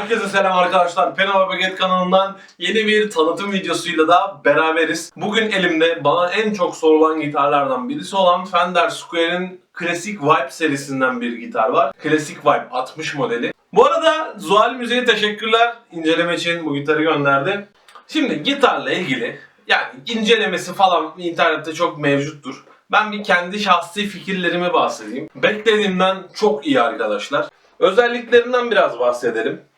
Herkese selam arkadaşlar. Penava Paket kanalından yeni bir tanıtım videosuyla da beraberiz. Bugün elimde bana en çok sorulan gitarlardan birisi olan Fender Square'in Classic Vibe serisinden bir gitar var. Classic Vibe 60 modeli. Bu arada Zuhal Müziğe teşekkürler. İnceleme için bu gitarı gönderdi. Şimdi gitarla ilgili yani incelemesi falan internette çok mevcuttur. Ben bir kendi şahsi fikirlerimi bahsedeyim. Beklediğimden çok iyi arkadaşlar. Özelliklerinden biraz bahsedelim.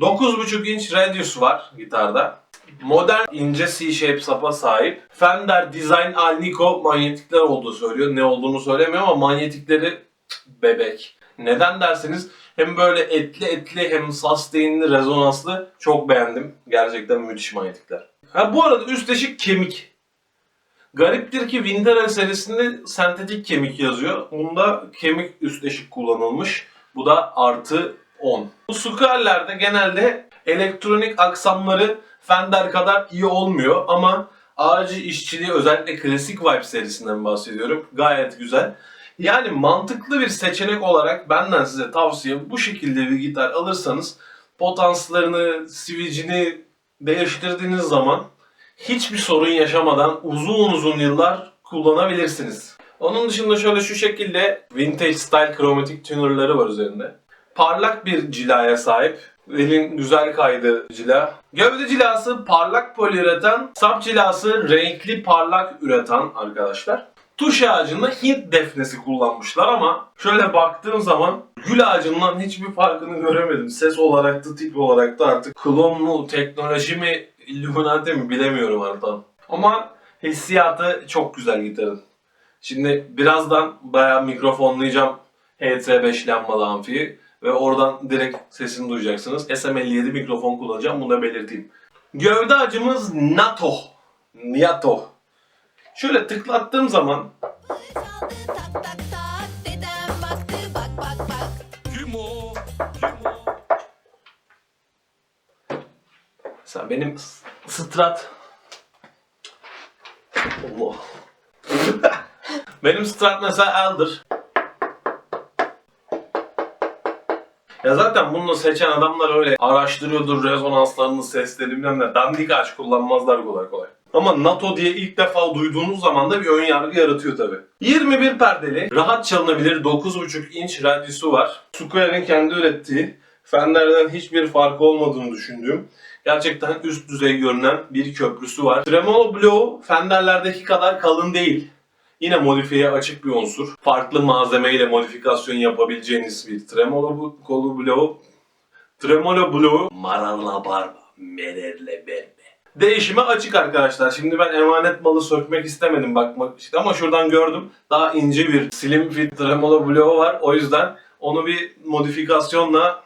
9.5 inç radius var gitarda. Modern ince C-shape sapa sahip. Fender Design Alnico manyetikler olduğu söylüyor. Ne olduğunu söylemiyor ama manyetikleri bebek. Neden derseniz hem böyle etli etli hem sustainli rezonanslı çok beğendim. Gerçekten müthiş manyetikler. Ha bu arada üst eşik kemik. Gariptir ki Winter serisinde sentetik kemik yazıyor. Bunda kemik üst eşik kullanılmış. Bu da artı 10. Bu Square'lerde genelde elektronik aksamları Fender kadar iyi olmuyor ama ağacı işçiliği özellikle klasik Vibe serisinden bahsediyorum. Gayet güzel. Yani mantıklı bir seçenek olarak benden size tavsiye bu şekilde bir gitar alırsanız potanslarını, switch'ini değiştirdiğiniz zaman hiçbir sorun yaşamadan uzun uzun yıllar kullanabilirsiniz. Onun dışında şöyle şu şekilde vintage style kromatik tunerları var üzerinde. Parlak bir cilaya sahip. Elin güzel kaydı cila. Gövde cilası parlak poliüreten, sap cilası renkli parlak üreten arkadaşlar. Tuş ağacında Hint defnesi kullanmışlar ama şöyle baktığım zaman gül ağacından hiçbir farkını göremedim. Ses olarak da tip olarak da artık klon mu, teknoloji mi, Illuminati mi bilemiyorum artık. Ama hissiyatı çok güzel gitarın. Şimdi birazdan bayağı mikrofonlayacağım HT5 lambalı amfiyi ve oradan direkt sesini duyacaksınız. SM57 mikrofon kullanacağım bunu da belirteyim. Gövde acımız NATO. Niato. Şöyle tıklattığım zaman? Sen benim Strat... Allah. benim Strat mesela Elder. Ya zaten bunu seçen adamlar öyle araştırıyordur rezonanslarını, sesleri bilmem. Dandik ağaç kullanmazlar kolay kolay. Ama NATO diye ilk defa duyduğunuz zaman da bir ön yargı yaratıyor tabi. 21 perdeli, rahat çalınabilir 9.5 inç radyosu var. Square'in kendi ürettiği, Fender'den hiçbir farkı olmadığını düşündüğüm, gerçekten üst düzey görünen bir köprüsü var. Tremolo bloğu Fender'lerdeki kadar kalın değil. Yine modifiye açık bir unsur. Farklı malzemeyle modifikasyon yapabileceğiniz bir tremolo bu- kolu bloğu. Tremolo bloğu Mararla barba, mererle berbe. Değişime açık arkadaşlar. Şimdi ben emanet malı sökmek istemedim bakmak işte ama şuradan gördüm. Daha ince bir slim fit tremolo bloğu var. O yüzden onu bir modifikasyonla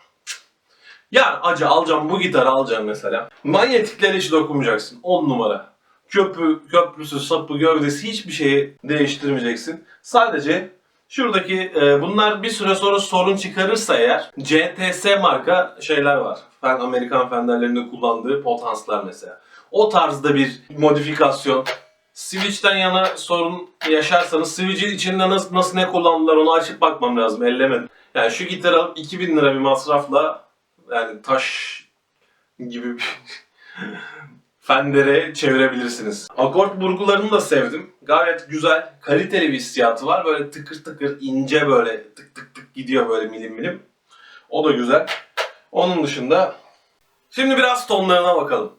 ya acı alacağım bu gitarı alacağım mesela. Manyetiklere hiç dokunmayacaksın. 10 numara. Köprü, köprüsü, sapı, gövdesi hiçbir şeyi değiştirmeyeceksin. Sadece şuradaki e, bunlar bir süre sonra sorun çıkarırsa eğer CTS marka şeyler var. Ben Amerikan Fender'lerinde kullandığı potanslar mesela. O tarzda bir modifikasyon. Switch'ten yana sorun yaşarsanız Switch'in içinde nasıl, nasıl ne kullandılar onu açıp bakmam lazım. Ellemedim. Yani şu gitarı alıp 2000 lira bir masrafla yani taş gibi bir Fender'e çevirebilirsiniz. Akort burgularını da sevdim. Gayet güzel, kaliteli bir hissiyatı var. Böyle tıkır tıkır, ince böyle tık tık tık gidiyor böyle milim milim. O da güzel. Onun dışında şimdi biraz tonlarına bakalım.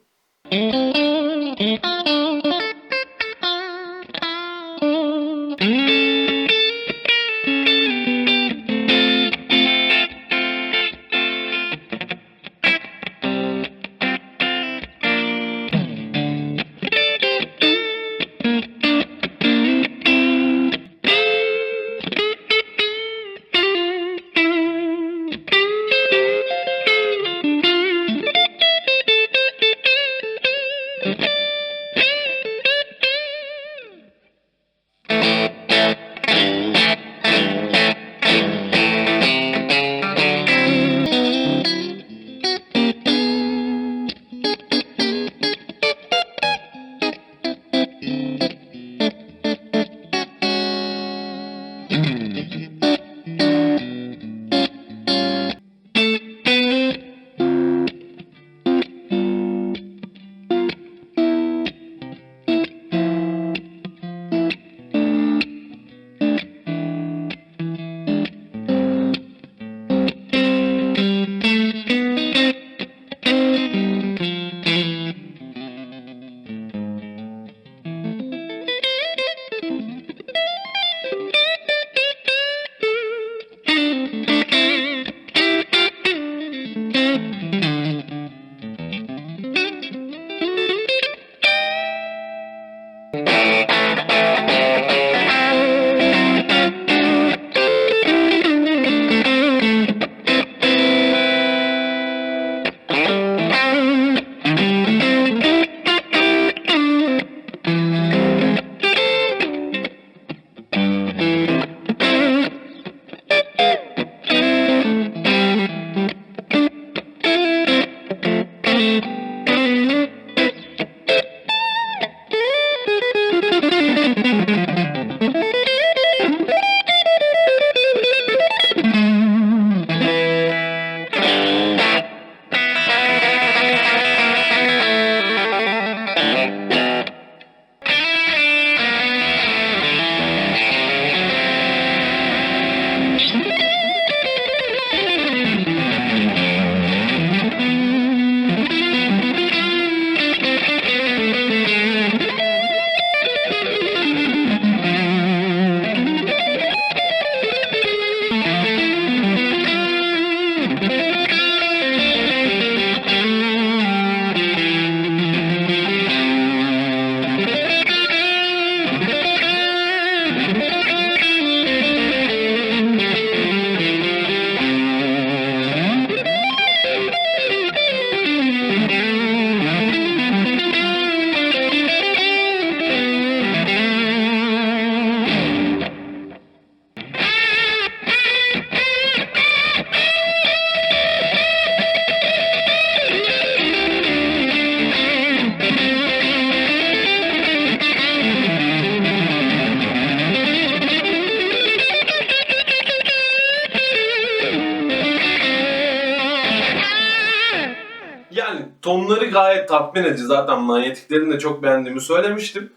Tonları gayet tatmin edici. Zaten manyetiklerini de çok beğendiğimi söylemiştim.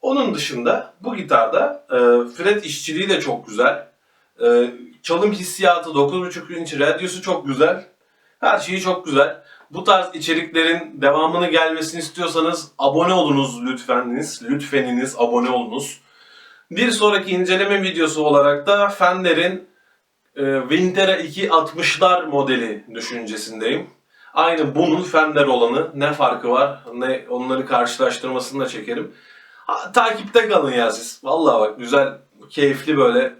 Onun dışında bu gitarda e, fret işçiliği de çok güzel. E, çalım hissiyatı 9.5 inç radyosu çok güzel. Her şeyi çok güzel. Bu tarz içeriklerin devamını gelmesini istiyorsanız abone olunuz lütfeniniz. Lütfeniniz abone olunuz. Bir sonraki inceleme videosu olarak da Fender'in e, Vintera 260'lar modeli düşüncesindeyim. Aynı bunun Fender olanı ne farkı var ne onları karşılaştırmasını da çekerim. Ha, takipte kalın ya siz. Vallahi bak güzel, keyifli böyle.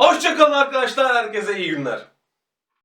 Hoşçakalın arkadaşlar. Herkese iyi günler.